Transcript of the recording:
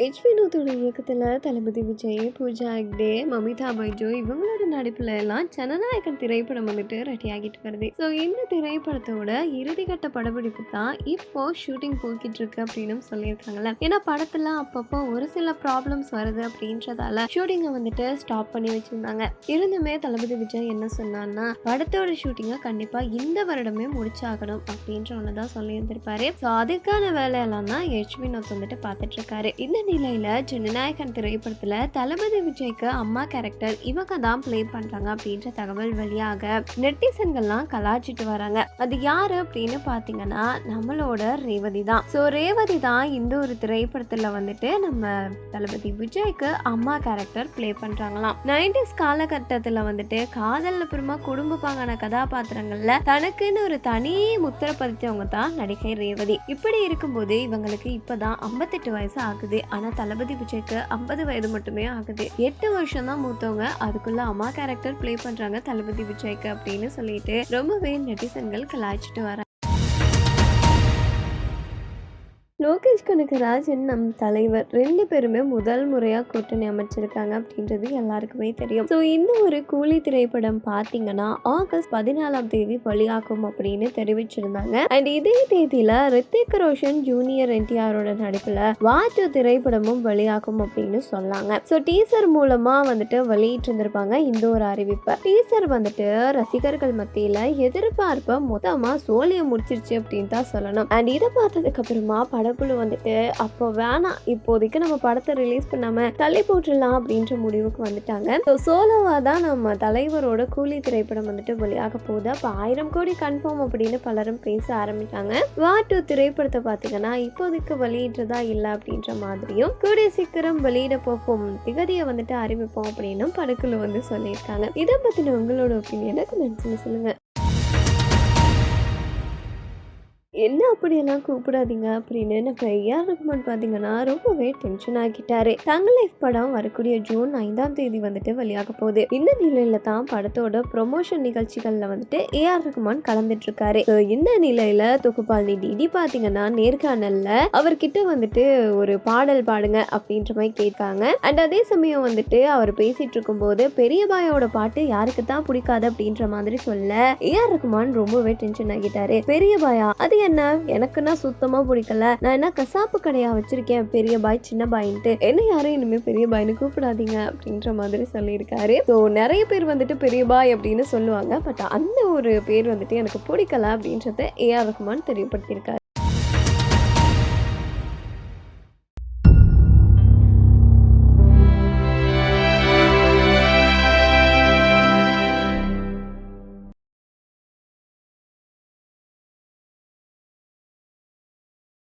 H வினோத்தோட இயக்கத்தில் தளபதி விஜய் பூஜா ஹெக்டே மமிதா பைஜோ இவங்களோட நடிப்புல எல்லாம் ஜனநாயகன் திரைப்படம் வந்துட்டு ரெடி ஆகிட்டு வருது. ஸோ இந்த திரைப்படத்தோட இறுதிக்கட்ட படப்பிடிப்பு தான் இப்போ ஷூட்டிங் போய்கிட்டு இருக்கு அப்படின்னு சொல்லியிருக்காங்கல்ல. ஏன்னா படத்துல அப்பப்போ ஒரு சில ப்ராப்ளம்ஸ் வருது அப்படின்றதால ஷூட்டிங்கை வந்துட்டு ஸ்டாப் பண்ணி வச்சிருந்தாங்க. இருந்துமே தளபதி விஜய் என்ன சொன்னான்னா படத்தோட ஷூட்டிங்கை கண்டிப்பா இந்த வருடமே முடிச்சாகணும் அப்படின்ற ஒன்று தான் சொல்லியிருந்திருப்பாரு. ஸோ அதுக்கான வேலையெல்லாம் தான் ஹெச் வினோத் வந்துட்டு பார்த்துட்டு இருக்காரு. இந்த நிலையில் ஜனநாயகன் திரைப்படத்தில் தளபதி விஜய்க்கு அம்மா கேரக்டர் இவங்க தான் ப்ளே பண்ணுறாங்க அப்படின்ற தகவல் வெளியாக நெட்டிசன்கள்லாம் கலாச்சிட்டு வராங்க. அது யாரு அப்படின்னு பார்த்தீங்கன்னா நம்மளோட ரேவதி தான். ஸோ ரேவதி தான் இந்த ஒரு திரைப்படத்தில் வந்துட்டு நம்ம தளபதி விஜய்க்கு அம்மா கேரக்டர் ப்ளே பண்ணுறாங்களாம் நைன்டிஸ் காலகட்டத்தில் வந்துட்டு காதல் அப்புறமா குடும்ப பாங்கான கதாபாத்திரங்களில் தனக்குன்னு ஒரு தனி முத்திரை பதிச்சவங்க தான் நடிகை ரேவதி. இப்படி இருக்கும்போது இவங்களுக்கு இப்போதான் ஐம்பத்தெட்டு வயசு ஆகுது. ஆனால் தளபதி விஜய்க்கு ஐம்பது வயது மட்டுமே ஆகுது. எட்டு வருஷம் தான் மூத்தவங்க. அதுக்குள்ள அம்மா கேரக்டர் ப்ளே பண்றாங்க தளபதி விஜய்க்கு அப்படின்னு சொல்லிட்டு ரொம்பவே நெட்டிசன்கள் கலாய்ச்சிட்டு வராங்க. லோகேஷ் கனகராஜன் நம் தலைவர். ரெண்டு பேருமே முதல் முறையாக கூட்டணி அமைச்சிருக்காங்க அப்படின்றது எல்லாருக்குமே தெரியும். ஸோ இந்த ஒரு கூலி திரைப்படம் பார்த்தீங்கன்னா ஆகஸ்ட் பதினாலாம் தேதி வெளியாகும் அப்படின்னு தெரிவிச்சிருந்தாங்க. அண்ட் இதே தேதியில ரித்திக் ரோஷன் ஜூனியர் என்டிஆரோட நடிப்பில் வாட்டு திரைப்படமும் வெளியாகும் அப்படின்னு சொன்னாங்க. ஸோ டீசர் மூலமா வந்துட்டு வெளியிட்டு இருந்திருப்பாங்க இந்த ஒரு அறிவிப்பை. டீசர் வந்துட்டு ரசிகர்கள் மத்தியில் எதிர்பார்ப்பை மொத்தமாக சோழியை முடிச்சிருச்சு அப்படின்னு தான் சொல்லணும். அண்ட் இதை பார்த்ததுக்கு அப்புறமா படக்குழு வந்துட்டு அப்போ வேணாம். இப்போதைக்கு நம்ம படத்தை ரிலீஸ் பண்ணாம தள்ளி போட்டுடலாம் அப்படின்ற முடிவுக்கு வந்துட்டாங்க. ஸோ சோலோவா தான் நம்ம தலைவரோட கூலி திரைப்படம் வந்துட்டு வெளியாக போகுது. அப்போ ஆயிரம் கோடி கன்ஃபார்ம் அப்படின்னு பலரும் பேச ஆரம்பிச்சாங்க வா டூ திரைப்படத்தை பார்த்தீங்கன்னா இப்போதைக்கு வெளியிடுறதா இல்லை அப்படின்ற மாதிரியும் கூடிய சீக்கிரம் வெளியிட போகும் திகதியை வந்துட்டு அறிவிப்போம் அப்படின்னு படக்குழு வந்து சொல்லியிருக்காங்க. இதை பற்றின உங்களோட ஒப்பீனியனை கமெண்ட்ஸில் சொல்லுங்கள் என்ன அப்படியெல்லாம் கூப்பிடாதீங்க அப்படின்னு நம்ம ஏஆர் ரஹ்மான் பார்த்தீங்கன்னா ரொம்பவே டென்ஷன் ஆகிட்டாரு தங்க லைஃப் படம் வரக்கூடிய ஜூன் ஐந்தாம் தேதி வந்துட்டு வெளியாக போகுது. இந்த நிலையில தான் படத்தோட ப்ரொமோஷன் நிகழ்ச்சிகள்ல வந்துட்டு ஏஆர் ரஹ்மான் கலந்துட்டு இருக்காரு. இந்த நிலையில தொகுப்பாளி டிடி பாத்தீங்கன்னா நேர்காணல்ல அவர்கிட்ட வந்துட்டு ஒரு பாடல் பாடுங்க அப்படின்ற மாதிரி கேட்காங்க. அண்ட் அதே சமயம் வந்துட்டு அவர் பேசிட்டு இருக்கும்போது பெரிய பாயோட பாட்டு யாருக்கு தான் பிடிக்காது அப்படின்ற மாதிரி சொல்ல ஏஆர் ரஹ்மான் ரொம்பவே டென்ஷன் ஆகிட்டாரு. பெரிய பாயா அது என்ன? எனக்குன்னா சுத்தமா பிடிக்கல. நான் என்ன கசாப்பு கடையா வச்சிருக்கேன்? பெரிய பாய் சின்ன பாயின்ட்டு. என்ன யாரும் இனிமே பெரிய பாய்னு கூப்பிடாதீங்க அப்படின்ற மாதிரி சொல்லியிருக்காரு. ஸோ நிறைய பேர் வந்துட்டு பெரிய பாய் அப்படின்னு சொல்லுவாங்க. பட் அந்த ஒரு பேர் வந்துட்டு எனக்கு பிடிக்கல அப்படின்றத ஏஆர் ரஹ்மான் தெரியப்படுத்தியிருக்காரு.